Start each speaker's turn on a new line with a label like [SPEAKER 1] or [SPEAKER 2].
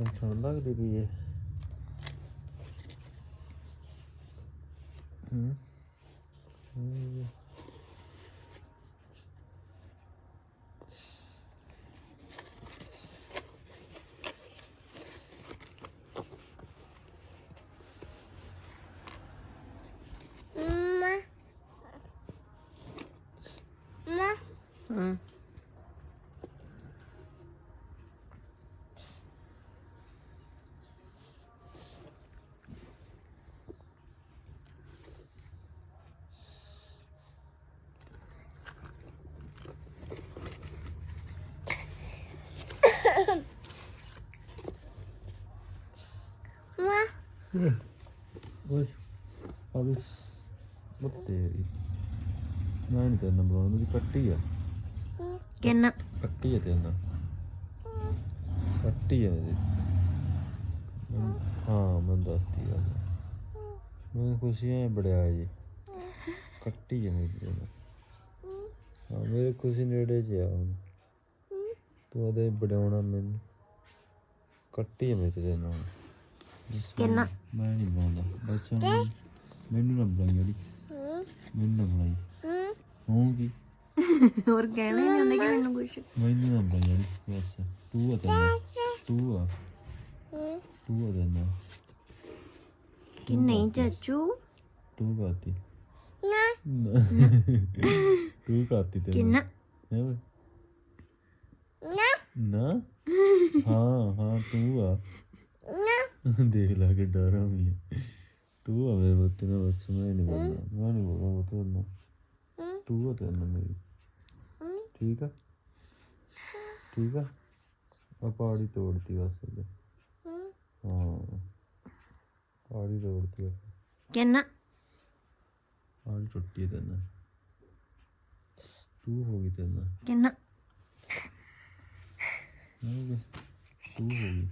[SPEAKER 1] ਠੰਡ ਲੱਗਦੀ ਪਈ ਹੈ ਹੂੰ ਹੂੰ।
[SPEAKER 2] Ma. Ma.
[SPEAKER 3] ਹੂੰ
[SPEAKER 2] Ma.
[SPEAKER 1] ਓਏ ਆ ਵੀ ਉਹ ਤੇਰੀ ਮੈਂ ਨਹੀਂ ਤੇਰੇ ਨਾਲ ਬੁਲਾਉਣਾ ਮੇਰੀ ਕੱਟੀ ਆ
[SPEAKER 3] ਕਿੰਨਾ
[SPEAKER 1] ਕੱਟੀ ਹੈ ਤੇਰੇ ਨਾਲ ਕੱਟੀ ਮੇਰੀ ਮੈਨੂੰ- ਹਾਂ ਮੈਂ ਦੱਸਤੀ ਆ ਮੈਨੂੰ ਖੁਸ਼ੀ ਹੈ ਬੜਿਆ ਜੀ ਕੱਟੀ ਹੈ ਮੇਰੀ ਤੇਰੇ ਨਾਲ ਹਾਂ ਮੇਰੇ ਖੁਸ਼ੀ ਨੇੜੇ ਚ ਆ ਹੁਣ ਤੂੰ ਉਹਦੇ ਬੜਾਉਣਾ ਮੈਨੂੰ। ਕੱਟੀ ਹੈ ਮੇਰੀ ਨਾਲ। ਬਸ
[SPEAKER 3] ਕਿੰਨਾ?
[SPEAKER 1] ਮੈਂ ਨਹੀਂ ਬੋਲਦਾ ਹੁਣ ਮੈਨੂੰ ਨਾ ਬੁਲਾਈ ਜਿਹੜੀ ਮੈਨੂੰ ਨਾ ਬੁਲਾਈ
[SPEAKER 2] Hmm.
[SPEAKER 1] ਹੋਊਗੀ
[SPEAKER 3] ਹੋਰ ਕਹਿਣਾ ਹੀ ਨਹੀਂ ਹੁੰਦਾ ਕਿ ਮੈਨੂੰ ਕੁਝ
[SPEAKER 1] ਮੈਨੂੰ ਨਾ ਬੁਲਾਈ ਜਿਹੜੀ ਬਸ। ਤੂੰ ਆ ਤੈਨੂੰ ਤੂੰ ਆ. ਤੂੰ ਆ ਤੈਨੂੰ
[SPEAKER 3] ਕਿ ਨਹੀਂ ਚਾਚੂ?
[SPEAKER 1] ਤੂੰ ਕਰਤੀ।
[SPEAKER 2] Na.
[SPEAKER 1] ਤੂੰ ਕਰਤੀ ਤੈਨੂੰ
[SPEAKER 3] ਕਿੰਨਾ?
[SPEAKER 1] ਹੈ
[SPEAKER 2] Na.
[SPEAKER 1] ਨਾ ਹਾਂ ਹਾਂ ਤੂੰ ਆ
[SPEAKER 2] Na.
[SPEAKER 1] ਦੇਖ ਲਾ ਕੇ ਡਰਾਂ ਵੀ ਹੈ। ਤੂੰ ਆ ਮੇਰੇ ਬੱਤੇ ਨਾਲ ਬਸ ਮੈਂ ਨਹੀਂ ਬੋਲਣਾ ਮੈਂ ਨਹੀਂ ਬੋਲਣਾ ਨਾਲ
[SPEAKER 2] Hmm.
[SPEAKER 1] ਤੂੰ ਆ ਤੇਰੇ ਨਾਲ ਮੇਰੀ. ਠੀਕ ਆ ਠੀਕ ਆ ਆ ਪਹਾੜੀ ਤੋੜਤੀ ਬਸ।
[SPEAKER 2] Hmm.
[SPEAKER 1] ਹਾਂ ਪਹਾੜੀ ਤੋੜਤੀ ਆ
[SPEAKER 3] ਕਿੰਨਾ
[SPEAKER 1] ਪਹਾੜੀ ਟੁੱਟੀ ਤੇ ਨਾ ਤੂੰ ਹੋ ਗਈ ਤੇ ਨਾ
[SPEAKER 3] ਕਿੰਨਾ
[SPEAKER 1] ਤੂੰ ਹੋ ਗਈ